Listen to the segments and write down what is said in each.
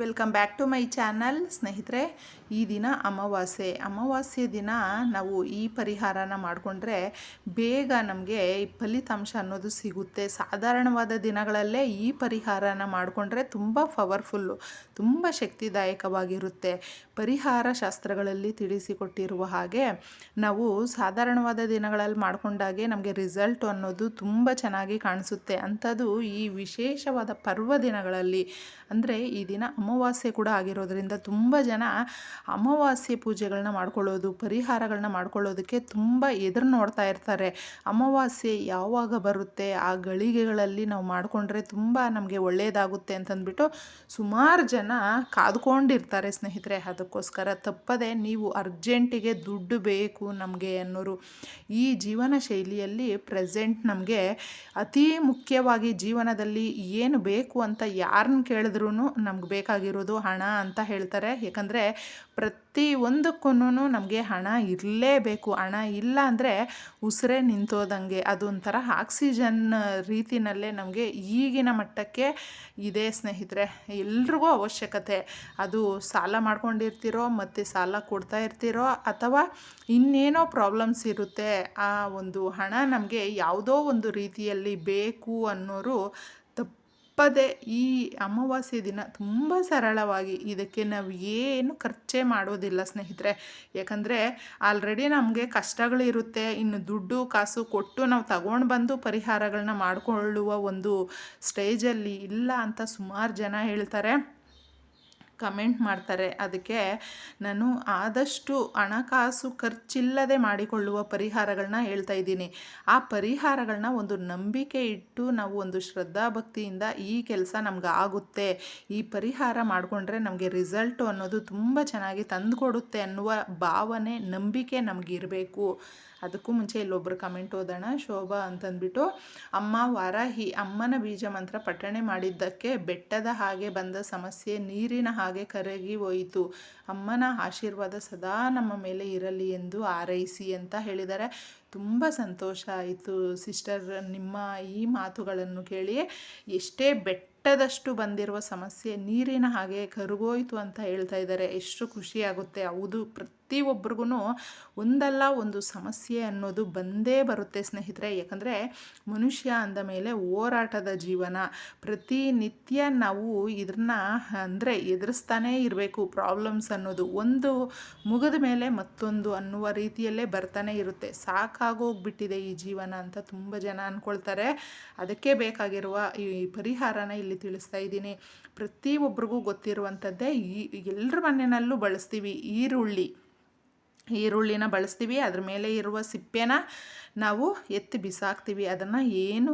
Welcome back to my channel. ಸ್ನೇಹಿತರೆ, ಈ ದಿನ ಅಮಾವಾಸ್ಯೆ. ಅಮಾವಾಸ್ಯೆ ದಿನ ನಾವು ಈ ಪರಿಹಾರನ ಮಾಡಿಕೊಂಡ್ರೆ ಬೇಗ ನಮಗೆ ಫಲಿತಾಂಶ ಅನ್ನೋದು ಸಿಗುತ್ತೆ. ಸಾಧಾರಣವಾದ ದಿನಗಳಲ್ಲೇ ಈ ಪರಿಹಾರನ ಮಾಡಿಕೊಂಡ್ರೆ ತುಂಬ ಪವರ್ಫುಲ್ಲು, ತುಂಬ ಶಕ್ತಿದಾಯಕವಾಗಿರುತ್ತೆ. ಪರಿಹಾರ ಶಾಸ್ತ್ರಗಳಲ್ಲಿ ತಿಳಿಸಿಕೊಟ್ಟಿರುವ ಹಾಗೆ ನಾವು ಸಾಧಾರಣವಾದ ದಿನಗಳಲ್ಲಿ ಮಾಡಿಕೊಂಡಾಗೆ ನಮಗೆ ರಿಸಲ್ಟ್ ಅನ್ನೋದು ತುಂಬ ಚೆನ್ನಾಗಿ ಕಾಣಿಸುತ್ತೆ. ಅಂಥದ್ದು ಈ ವಿಶೇಷವಾದ ಪರ್ವ ದಿನಗಳಲ್ಲಿ. ಅಂದರೆ ಈ ದಿನ ಅಮಾವಾಸ್ಯೆ ಕೂಡ ಆಗಿರೋದ್ರಿಂದ ತುಂಬ ಜನ ಅಮಾವಾಸ್ಯೆ ಪೂಜೆಗಳನ್ನ ಮಾಡ್ಕೊಳ್ಳೋದು ಪರಿಹಾರಗಳನ್ನ ಮಾಡ್ಕೊಳ್ಳೋದಕ್ಕೆ ತುಂಬ ಎದುರು ನೋಡ್ತಾ ಇರ್ತಾರೆ. ಅಮಾವಾಸ್ಯೆ ಯಾವಾಗ ಬರುತ್ತೆ, ಆ ಗಳಿಗೆಗಳಲ್ಲಿ ನಾವು ಮಾಡಿಕೊಂಡ್ರೆ ತುಂಬ ನಮಗೆ ಒಳ್ಳೆಯದಾಗುತ್ತೆ ಅಂತಂದ್ಬಿಟ್ಟು ಸುಮಾರು ಜನ ಕಾದ್ಕೊಂಡಿರ್ತಾರೆ ಸ್ನೇಹಿತರೆ. ಅದಕ್ಕೋಸ್ಕರ ತಪ್ಪದೆ ನೀವು ಅರ್ಜೆಂಟಿಗೆ ದುಡ್ಡು ಬೇಕು ನಮಗೆ ಅನ್ನೋರು. ಈ ಜೀವನ ಶೈಲಿಯಲ್ಲಿ ಪ್ರೆಸೆಂಟ್ ನಮಗೆ ಅತಿ ಮುಖ್ಯವಾಗಿ ಜೀವನದಲ್ಲಿ ಏನು ಬೇಕು ಅಂತ ಯಾರನ್ನ ಕೇಳಿದ್ರೂ ನಮ್ಗೆ ಬೇಕಾಗಿರೋದು ಹಣ ಅಂತ ಹೇಳ್ತಾರೆ. ಯಾಕಂದರೆ ಪ್ರತಿ ಒಂದಕ್ಕೂ ನಮಗೆ ಹಣ ಇರಲೇಬೇಕು. ಹಣ ಇಲ್ಲ ಅಂದರೆ ಉಸಿರೇ ನಿಂತೋದಂಗೆ. ಅದೊಂಥರ ಆಕ್ಸಿಜನ್ ರೀತಿನಲ್ಲೇ ನಮಗೆ ಈಗಿನ ಮಟ್ಟಕ್ಕೆ ಇದೆ ಸ್ನೇಹಿತರೆ. ಎಲ್ರಿಗೂ ಅವಶ್ಯಕತೆ. ಅದು ಸಾಲ ಮಾಡ್ಕೊಂಡಿರ್ತಿರೋ, ಮತ್ತು ಸಾಲ ಕೊಡ್ತಾ ಇರ್ತಿರೋ, ಅಥವಾ ಇನ್ನೇನೋ ಪ್ರಾಬ್ಲಮ್ಸ್ ಇರುತ್ತೆ, ಆ ಒಂದು ಹಣ ನಮಗೆ ಯಾವುದೋ ಒಂದು ರೀತಿಯಲ್ಲಿ ಬೇಕು ಅನ್ನೋರು ತಪ್ಪದೆ ಈ ಅಮಾವಾಸ್ಯೆ ದಿನ ತುಂಬ ಸರಳವಾಗಿ ಇದಕ್ಕೆ ನಾವು ಏನು ಖರ್ಚೇ ಮಾಡೋದಿಲ್ಲ ಸ್ನೇಹಿತರೆ. ಯಾಕಂದರೆ ಆಲ್ರೆಡಿ ನಮಗೆ ಕಷ್ಟಗಳಿರುತ್ತೆ ಇನ್ನು ದುಡ್ಡು ಕಾಸು ಕೊಟ್ಟು ನಾವು ತಗೊಂಡು ಬಂದು ಪರಿಹಾರಗಳನ್ನ ಮಾಡಿಕೊಳ್ಳುವ ಒಂದು ಸ್ಟೇಜಲ್ಲಿ ಇಲ್ಲ ಅಂತ ಸುಮಾರು ಜನ ಹೇಳ್ತಾರೆ. ಕಮೆಂಟ್ ಮಾಡ್ತಾರೆ. ಅದಕ್ಕೆ ನಾನು ಆದಷ್ಟು ಹಣಕಾಸು ಖರ್ಚಿಲ್ಲದೆ ಮಾಡಿಕೊಳ್ಳುವ ಪರಿಹಾರಗಳನ್ನ ಹೇಳ್ತಾ ಇದ್ದೀನಿ. ಆ ಪರಿಹಾರಗಳನ್ನ ಒಂದು ನಂಬಿಕೆ ಇಟ್ಟು ನಾವು ಒಂದು ಶ್ರದ್ಧಾಭಕ್ತಿಯಿಂದ ಈ ಕೆಲಸ ನಮ್ಗೆ ಆಗುತ್ತೆ. ಈ ಪರಿಹಾರ ಮಾಡಿಕೊಂಡ್ರೆ ನಮಗೆ ರಿಸಲ್ಟು ಅನ್ನೋದು ತುಂಬ ಚೆನ್ನಾಗಿ ತಂದುಕೊಡುತ್ತೆ ಅನ್ನುವ ಭಾವನೆ, ನಂಬಿಕೆ ನಮಗಿರಬೇಕು ಅದಕ್ಕೂ ಮುಂಚೆ ಇಲ್ಲೊಬ್ಬರು ಕಮೆಂಟ್ ಓದೋಣ. ಶೋಭಾ ಅಂತಂದ್ಬಿಟ್ಟು, ಅಮ್ಮ ವಾರಾಹಿ ಅಮ್ಮನ ಬೀಜ ಮಂತ್ರ ಪಠಣೆ ಮಾಡಿದ್ದಕ್ಕೆ ಬೆಟ್ಟದ ಹಾಗೆ ಬಂದ ಸಮಸ್ಯೆ ನೀರಿನ ಕರಗಿ ಹೋಯಿತು. ಅಮ್ಮನ ಆಶೀರ್ವಾದ ಸದಾ ನಮ್ಮ ಮೇಲೆ ಇರಲಿ ಎಂದು ಆರೈಸಿ ಅಂತ ಹೇಳಿದ್ದಾರೆ ತುಂಬ ಸಂತೋಷ ಆಯಿತು. ಸಿಸ್ಟರ್, ನಿಮ್ಮ ಈ ಮಾತುಗಳನ್ನು ಕೇಳಿ ಎಷ್ಟೇ ಬೆಟ್ಟದಷ್ಟು ಬಂದಿರುವ ಸಮಸ್ಯೆ ನೀರಿನ ಹಾಗೆ ಕರುಗೋಯ್ತು ಅಂತ ಹೇಳ್ತಾ ಇದ್ದಾರೆ. ಎಷ್ಟು ಖುಷಿಯಾಗುತ್ತೆ. ಹೌದು ಪ್ರತಿಯೊಬ್ಬರಿಗೂ ಒಂದಲ್ಲ ಒಂದು ಸಮಸ್ಯೆ ಅನ್ನೋದು ಬಂದೇ ಬರುತ್ತೆ ಸ್ನೇಹಿತರೆ. ಯಾಕಂದರೆ ಮನುಷ್ಯ ಅಂದ ಮೇಲೆ ಹೋರಾಟದ ಜೀವನ. ಪ್ರತಿನಿತ್ಯ ನಾವು ಇದನ್ನ ಅಂದರೆ ಎದುರಿಸ್ತಾನೇ ಇರಬೇಕು. ಪ್ರಾಬ್ಲಮ್ಸ್ ಅನ್ನೋದು ಒಂದು ಮುಗಿದ ಮೇಲೆ ಮತ್ತೊಂದು ಅನ್ನುವ ರೀತಿಯಲ್ಲೇ ಬರ್ತಾನೆ ಇರುತ್ತೆ. ಸಾಕಾಗೋಗ್ಬಿಟ್ಟಿದೆ ಈ ಜೀವನ ಅಂತ ತುಂಬ ಜನ ಅಂದ್ಕೊಳ್ತಾರೆ ಅದಕ್ಕೆ ಬೇಕಾಗಿರುವ ಈ ಪರಿಹಾರನ ಇಲ್ಲಿ ತಿಳಿಸ್ತಾ ಇದ್ದೀನಿ. ಪ್ರತಿಯೊಬ್ಬರಿಗೂ ಗೊತ್ತಿರುವಂಥದ್ದೇ ಈ ಎಲ್ಲರ ಮನೆಯಲ್ಲೂ ಬಳಸ್ತೀವಿ ಈರುಳ್ಳಿ. ಈರುಳ್ಳಿನ ಬಳಸ್ತೀವಿ, ಅದ್ರ ಮೇಲೆ ಇರುವ ಸಿಪ್ಪೆನ ನಾವು ಎತ್ತಿ ಬಿಸಾಕ್ತೀವಿ. ಅದನ್ನು ಏನು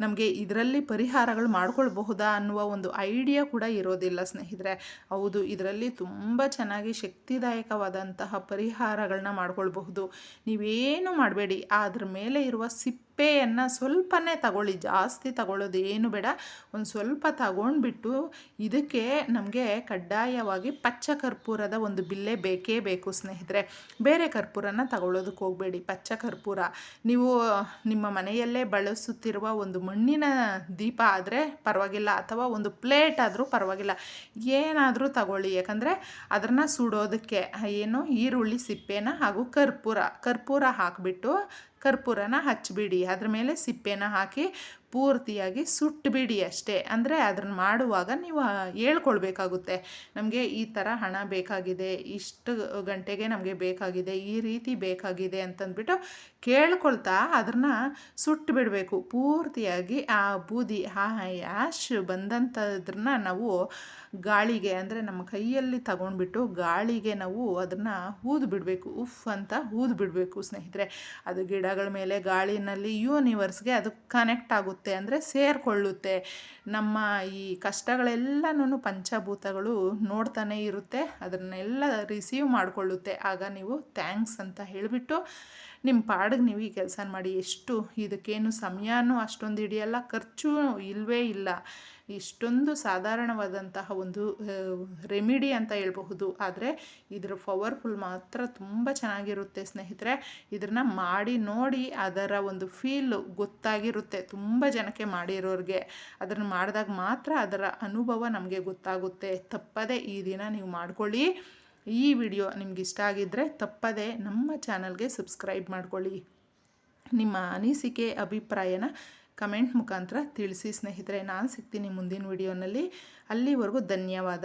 ನಮಗೆ ಇದರಲ್ಲಿ ಪರಿಹಾರಗಳು ಮಾಡ್ಕೊಳ್ಬಹುದಾ ಅನ್ನುವ ಒಂದು ಐಡಿಯಾ ಕೂಡ ಇರೋದಿಲ್ಲ ಸ್ನೇಹಿತರೆ. ಹೌದು, ಇದರಲ್ಲಿ ತುಂಬ ಚೆನ್ನಾಗಿ ಶಕ್ತಿದಾಯಕವಾದಂತಹ ಪರಿಹಾರಗಳನ್ನ ಮಾಡ್ಕೊಳ್ಬಹುದು. ನೀವೇನು ಮಾಡಬೇಡಿ ಅದ್ರ ಮೇಲೆ ಇರುವ ಸಿಪ್ಪೆಯನ್ನು ಸ್ವಲ್ಪನೇ ತಗೊಳ್ಳಿ, ಜಾಸ್ತಿ ತಗೊಳ್ಳೋದು ಏನು ಬೇಡ. ಒಂದು ಸ್ವಲ್ಪ ತಗೊಂಡ್ಬಿಟ್ಟು ಇದಕ್ಕೆ ನಮಗೆ ಕಡ್ಡಾಯವಾಗಿ ಪಚ್ಚ ಕರ್ಪೂರದ ಒಂದು ಬಿಲ್ಲೆ ಬೇಕೇ ಬೇಕು ಸ್ನೇಹಿತರೆ. ಬೇರೆ ಕರ್ಪೂರನ ತಗೊಳ್ಳೋದಕ್ಕೆ ಹೋಗಬೇಡಿ. ಪಚ್ಚ ಕರ್ಪೂರ. ನೀವು ನಿಮ್ಮ ಮನೆಯಲ್ಲೇ ಬಳಸುತ್ತಿರುವ ಒಂದು ಮಣ್ಣಿನ ದೀಪ ಆದರೆ ಪರವಾಗಿಲ್ಲ, ಅಥವಾ ಒಂದು ಪ್ಲೇಟ್ ಆದರೂ ಪರವಾಗಿಲ್ಲ. ಏನಾದರೂ ತಗೊಳ್ಳಿ. ಯಾಕಂದರೆ ಅದನ್ನು ಸುಡೋದಕ್ಕೆ, ಏನು ಈರುಳ್ಳಿ, ಸಿಪ್ಪೆನ ಹಾಗೂ ಕರ್ಪೂರ ಕರ್ಪೂರ ಹಾಕಿಬಿಟ್ಟು ಕರ್ಪೂರನ ಹಚ್ಚಿಬಿಡಿ ಅದ್ರ ಮೇಲೆ ಸಿಪ್ಪೆನ ಹಾಕಿ ಪೂರ್ತಿಯಾಗಿ ಸುಟ್ಟುಬಿಡಿ ಅಷ್ಟೇ. ಅಂದರೆ ಅದನ್ನು ಮಾಡುವಾಗ ನೀವು ಹೇಳ್ಕೊಳ್ಬೇಕಾಗುತ್ತೆ. ನಮಗೆ ಈ ಥರ ಹಣ ಬೇಕಾಗಿದೆ, ಇಷ್ಟು ಗಂಟೆಗೆ ನಮಗೆ ಬೇಕಾಗಿದೆ, ಈ ರೀತಿ ಬೇಕಾಗಿದೆ ಅಂತಂದ್ಬಿಟ್ಟು ಕೇಳ್ಕೊಳ್ತಾ ಅದನ್ನು ಸುಟ್ಟು ಬಿಡಬೇಕು ಪೂರ್ತಿಯಾಗಿ ಆ ಬೂದಿ, ಆ ಆ್ಯಶ್ ಬಂದಂಥದ್ರನ್ನ ನಾವು ಗಾಳಿಗೆ, ಅಂದರೆ ನಮ್ಮ ಕೈಯಲ್ಲಿ ತಗೊಂಡ್ಬಿಟ್ಟು ಗಾಳಿಗೆ ನಾವು ಅದನ್ನು ಊದು ಬಿಡಬೇಕು ಉಫ್ ಅಂತ ಊದು ಬಿಡಬೇಕು ಸ್ನೇಹಿತರೆ. ಅದು ಗಿಡಗಳ ಮೇಲೆ ಗಾಳಿನಲ್ಲಿ ಯೂನಿವರ್ಸ್ಗೆ ಅದು ಕನೆಕ್ಟ್ ಆಗುತ್ತೆ? ಅಂದರೆ ಸೇರಿಕೊಳ್ಳುತ್ತೆ. ನಮ್ಮ ಈ ಕಷ್ಟಗಳೆಲ್ಲನೂ ಪಂಚಭೂತಗಳು ನೋಡ್ತಾನೆ ಇರುತ್ತೆ, ಅದನ್ನೆಲ್ಲ ರಿಸೀವ್ ಮಾಡಿಕೊಳ್ಳುತ್ತೆ. ಆಗ ನೀವು ಥ್ಯಾಂಕ್ಸ್ ಅಂತ ಹೇಳಿಬಿಟ್ಟು ನಿಮ್ಮ ಪಾಡಿಗೆ ನೀವು ಈ ಕೆಲಸ ಮಾಡಿ. ಎಷ್ಟು ಇದಕ್ಕೇನು ಸಮಯನೂ ಅಷ್ಟೊಂದು ಹಿಡಿಯಲ್ಲ, ಖರ್ಚು ಇಲ್ಲವೇ ಇಲ್ಲ. ಇಷ್ಟೊಂದು ಸಾಧಾರಣವಾದಂತಹ ಒಂದು ರೆಮಿಡಿ ಅಂತ ಹೇಳ್ಬಹುದು. ಆದರೆ ಇದರ ಪವರ್ಫುಲ್ ಮಾತ್ರ ತುಂಬ ಚೆನ್ನಾಗಿರುತ್ತೆ ಸ್ನೇಹಿತರೆ. ಇದನ್ನು ಮಾಡಿ ನೋಡಿ ಅದರ ಒಂದು ಫೀಲ್ ಗೊತ್ತಾಗಿರುತ್ತೆ ತುಂಬ ಜನಕ್ಕೆ ಮಾಡಿರೋರಿಗೆ. ಅದನ್ನು ಮಾಡಿದಾಗ ಮಾತ್ರ ಅದರ ಅನುಭವ ನಮಗೆ ಗೊತ್ತಾಗುತ್ತೆ. ತಪ್ಪದೇ ಈ ದಿನ ನೀವು ಮಾಡ್ಕೊಳ್ಳಿ. ಈ ವಿಡಿಯೋ ನಿಮ್ಗೆ ಇಷ್ಟ ಆಗಿದ್ದರೆ ತಪ್ಪದೇ ನಮ್ಮ ಚಾನಲ್ಗೆ ಸಬ್ಸ್ಕ್ರೈಬ್ ಮಾಡ್ಕೊಳ್ಳಿ. ನಿಮ್ಮ ಅನಿಸಿಕೆ, ಅಭಿಪ್ರಾಯನ ಕಮೆಂಟ್ ಮುಖಾಂತರ ತಿಳಿಸಿ ಸ್ನೇಹಿತರೆ ನಾನು ಸಿಗ್ತೀನಿ ಮುಂದಿನ ವಿಡಿಯೋನಲ್ಲಿ. ಅಲ್ಲಿವರೆಗೂ ಧನ್ಯವಾದ.